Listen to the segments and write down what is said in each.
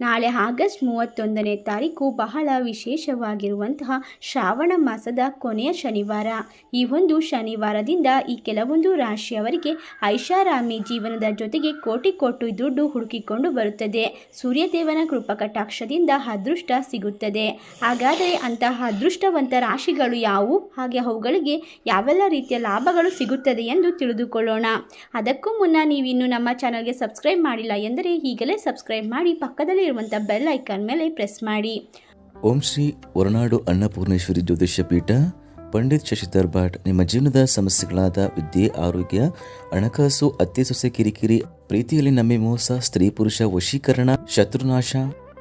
ನಾಳೆ ಆಗಸ್ಟ್ ಮೂವತ್ತೊಂದನೇ ತಾರೀಕು ಬಹಳ ವಿಶೇಷವಾಗಿರುವಂತಹ ಶ್ರಾವಣ ಮಾಸದ ಕೊನೆಯ ಶನಿವಾರ. ಈ ಒಂದು ಶನಿವಾರದಿಂದ ಈ ಕೆಲವೊಂದು ರಾಶಿಯವರಿಗೆ ಐಷಾರಾಮಿ ಜೀವನದ ಜೊತೆಗೆ ಕೋಟಿ ಕೋಟಿ ದುಡ್ಡು ಹುಡುಕಿಕೊಂಡು ಬರುತ್ತದೆ. ಸೂರ್ಯದೇವನ ಕೃಪಕಟಾಕ್ಷದಿಂದ ಅದೃಷ್ಟ ಸಿಗುತ್ತದೆ. ಹಾಗಾದರೆ ಅಂತಹ ಅದೃಷ್ಟವಂತ ರಾಶಿಗಳು ಯಾವುವು? ಹಾಗೆ ಅವುಗಳಿಗೆ ಯಾವೆಲ್ಲ ರೀತಿಯ ಲಾಭಗಳು ಸಿಗುತ್ತದೆ ಎಂದು ತಿಳಿದುಕೊಳ್ಳೋಣ. ಅದಕ್ಕೂ ಮುನ್ನ ನೀವಿನ್ನು ನಮ್ಮ ಚಾನಲ್ಗೆ ಸಬ್ಸ್ಕ್ರೈಬ್ ಮಾಡಿಲ್ಲ ಎಂದರೆ ಈಗಲೇ ಸಬ್ಸ್ಕ್ರೈಬ್ ಮಾಡಿ ಪಕ್ಕದಲ್ಲಿ ಇರುವಂಥ ಬೆಲ್ ಐಕಾನ್ ಮೇಲೆ ಪ್ರೆಸ್ ಮಾಡಿ. ಓಂ ಶ್ರೀ ಹೊರನಾಡು ಅನ್ನಪೂರ್ಣೇಶ್ವರಿ ಜ್ಯೋತಿಷ್ಯ ಪೀಠ, ಪಂಡಿತ್ ಶಶಿಧರ್ ಭಟ್, ನಿಮ್ಮ ಜೀವನದ ಸಮಸ್ಯೆಗಳಾದ ವಿದ್ಯೆ, ಆರೋಗ್ಯ, ಹಣಕಾಸು, ಅತ್ತೆ ಸೊಸೆ ಕಿರಿಕಿರಿ, ಪ್ರೀತಿಯಲ್ಲಿ ನಮ್ಮ ಮೋಸ, ಸ್ತ್ರೀ ಪುರುಷ ವಶೀಕರಣ, ಶತ್ರುನಾಶ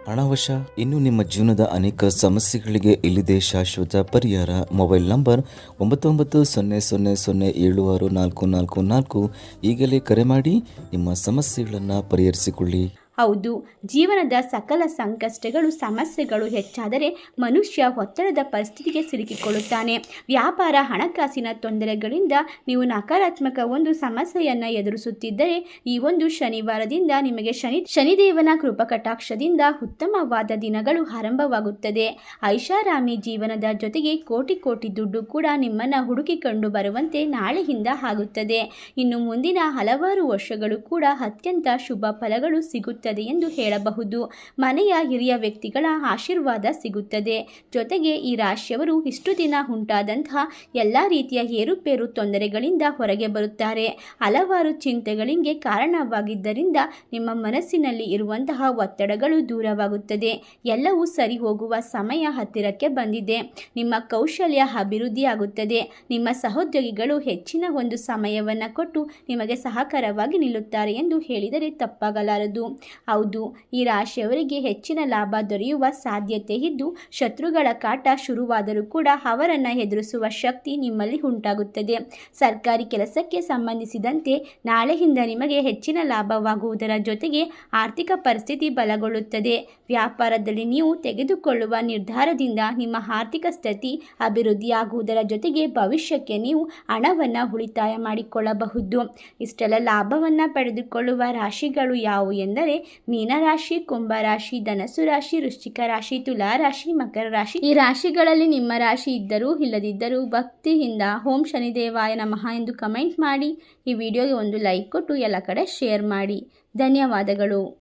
ಹಣವಶ ಇನ್ನು ನಿಮ್ಮ ಜೀವನದ ಅನೇಕ ಸಮಸ್ಯೆಗಳಿಗೆ ಇಲ್ಲಿದೆ ಶಾಶ್ವತ ಪರಿಹಾರ. ಮೊಬೈಲ್ ನಂಬರ್ ಒಂಬತ್ತು ಒಂಬತ್ತು ಸೊನ್ನೆ ಸೊನ್ನೆ ಸೊನ್ನೆ ಏಳು ಆರು ನಾಲ್ಕು ನಾಲ್ಕು ನಾಲ್ಕು. ಈಗಲೇ ಕರೆ ಮಾಡಿ ನಿಮ್ಮ ಸಮಸ್ಯೆಗಳನ್ನು ಪರಿಹರಿಸಿಕೊಳ್ಳಿ. ಹೌದು, ಜೀವನದ ಸಕಲ ಸಂಕಷ್ಟಗಳು, ಸಮಸ್ಯೆಗಳು ಹೆಚ್ಚಾದರೆ ಮನುಷ್ಯ ಒತ್ತಡದ ಪರಿಸ್ಥಿತಿಗೆ ಸಿಲುಕಿಕೊಳ್ಳುತ್ತಾನೆ. ವ್ಯಾಪಾರ, ಹಣಕಾಸಿನ ತೊಂದರೆಗಳಿಂದ ನೀವು ನಕಾರಾತ್ಮಕ ಒಂದು ಸಮಸ್ಯೆಯನ್ನು ಎದುರಿಸುತ್ತಿದ್ದರೆ, ಈ ಒಂದು ಶನಿವಾರದಿಂದ ನಿಮಗೆ ಶನಿ, ಶನಿದೇವನ ಕೃಪಕಟಾಕ್ಷದಿಂದ ಉತ್ತಮವಾದ ದಿನಗಳು ಆರಂಭವಾಗುತ್ತದೆ. ಐಷಾರಾಮಿ ಜೀವನದ ಜೊತೆಗೆ ಕೋಟಿ ಕೋಟಿ ದುಡ್ಡು ಕೂಡ ನಿಮ್ಮನ್ನು ಹುಡುಕಿಕೊಂಡು ಬರುವಂತೆ ನಾಳೆಯಿಂದ ಆಗುತ್ತದೆ. ಇನ್ನು ಮುಂದಿನ ಹಲವಾರು ವರ್ಷಗಳು ಕೂಡ ಅತ್ಯಂತ ಶುಭ ಫಲಗಳು ಸಿಗುತ್ತದೆ ಎಂದು ಹೇಳಬಹುದು. ಮನೆಯ ಹಿರಿಯ ವ್ಯಕ್ತಿಗಳ ಆಶೀರ್ವಾದ ಸಿಗುತ್ತದೆ. ಜೊತೆಗೆ ಈ ರಾಶಿಯವರು ಇಷ್ಟು ದಿನ ಉಂಟಾದಂತಹ ಎಲ್ಲ ರೀತಿಯ ಏರುಪೇರು ತೊಂದರೆಗಳಿಂದ ಹೊರಗೆ ಬರುತ್ತಾರೆ. ಹಲವಾರು ಚಿಂತೆಗಳಿಗೆ ಕಾರಣವಾಗಿದ್ದರಿಂದ ನಿಮ್ಮ ಮನಸ್ಸಿನಲ್ಲಿ ಇರುವಂತಹ ಒತ್ತಡಗಳು ದೂರವಾಗುತ್ತದೆ. ಎಲ್ಲವೂ ಸರಿ ಹೋಗುವ ಸಮಯ ಹತ್ತಿರಕ್ಕೆ ಬಂದಿದೆ. ನಿಮ್ಮ ಕೌಶಲ್ಯ ಅಭಿವೃದ್ಧಿಯಾಗುತ್ತದೆ. ನಿಮ್ಮ ಸಹೋದ್ಯೋಗಿಗಳು ಹೆಚ್ಚಿನ ಒಂದು ಸಮಯವನ್ನು ಕೊಟ್ಟು ನಿಮಗೆ ಸಹಕಾರವಾಗಿ ನಿಲ್ಲುತ್ತಾರೆ ಎಂದು ಹೇಳಿದರೆ ತಪ್ಪಾಗಲಾರದು. ಹೌದು, ಈ ರಾಶಿಯವರಿಗೆ ಹೆಚ್ಚಿನ ಲಾಭ ದೊರೆಯುವ ಸಾಧ್ಯತೆ ಇದ್ದು, ಶತ್ರುಗಳ ಕಾಟ ಶುರುವಾದರೂ ಕೂಡ ಅವರನ್ನು ಎದುರಿಸುವ ಶಕ್ತಿ ನಿಮ್ಮಲ್ಲಿ ಉಂಟಾಗುತ್ತದೆ. ಸರ್ಕಾರಿ ಕೆಲಸಕ್ಕೆ ಸಂಬಂಧಿಸಿದಂತೆ ನಾಳೆಯಿಂದ ನಿಮಗೆ ಹೆಚ್ಚಿನ ಲಾಭವಾಗುವುದರ ಜೊತೆಗೆ ಆರ್ಥಿಕ ಪರಿಸ್ಥಿತಿ ಬಲಗೊಳ್ಳುತ್ತದೆ. ವ್ಯಾಪಾರದಲ್ಲಿ ನೀವು ತೆಗೆದುಕೊಳ್ಳುವ ನಿರ್ಧಾರದಿಂದ ನಿಮ್ಮ ಆರ್ಥಿಕ ಸ್ಥಿತಿ ಅಭಿವೃದ್ಧಿಯಾಗುವುದರ ಜೊತೆಗೆ ಭವಿಷ್ಯಕ್ಕೆ ನೀವು ಹಣವನ್ನು ಉಳಿತಾಯ ಮಾಡಿಕೊಳ್ಳಬಹುದು. ಇಷ್ಟೆಲ್ಲ ಲಾಭವನ್ನು ಪಡೆದುಕೊಳ್ಳುವ ರಾಶಿಗಳು ಯಾವುವು ಎಂದರೆ ಮೀನರಾಶಿ, ಕುಂಭರಾಶಿ ಧನಸು ರಾಶಿ, ವೃಶ್ಚಿಕ ರಾಶಿ, ತುಲಾ ರಾಶಿ, ಮಕರ ರಾಶಿ. ಈ ರಾಶಿಗಳಲ್ಲಿ ನಿಮ್ಮ ರಾಶಿ ಇದ್ದರೂ ಇಲ್ಲದಿದ್ದರೂ ಭಕ್ತಿಯಿಂದ ಓಂ ಶನಿದೇವಾಯ ನಮಃ ಎಂದು ಕಮೆಂಟ್ ಮಾಡಿ. ಈ ವಿಡಿಯೋಗೆ ಒಂದು ಲೈಕ್ ಕೊಟ್ಟು ಎಲ್ಲ ಕಡೆ ಶೇರ್ ಮಾಡಿ. ಧನ್ಯವಾದಗಳು.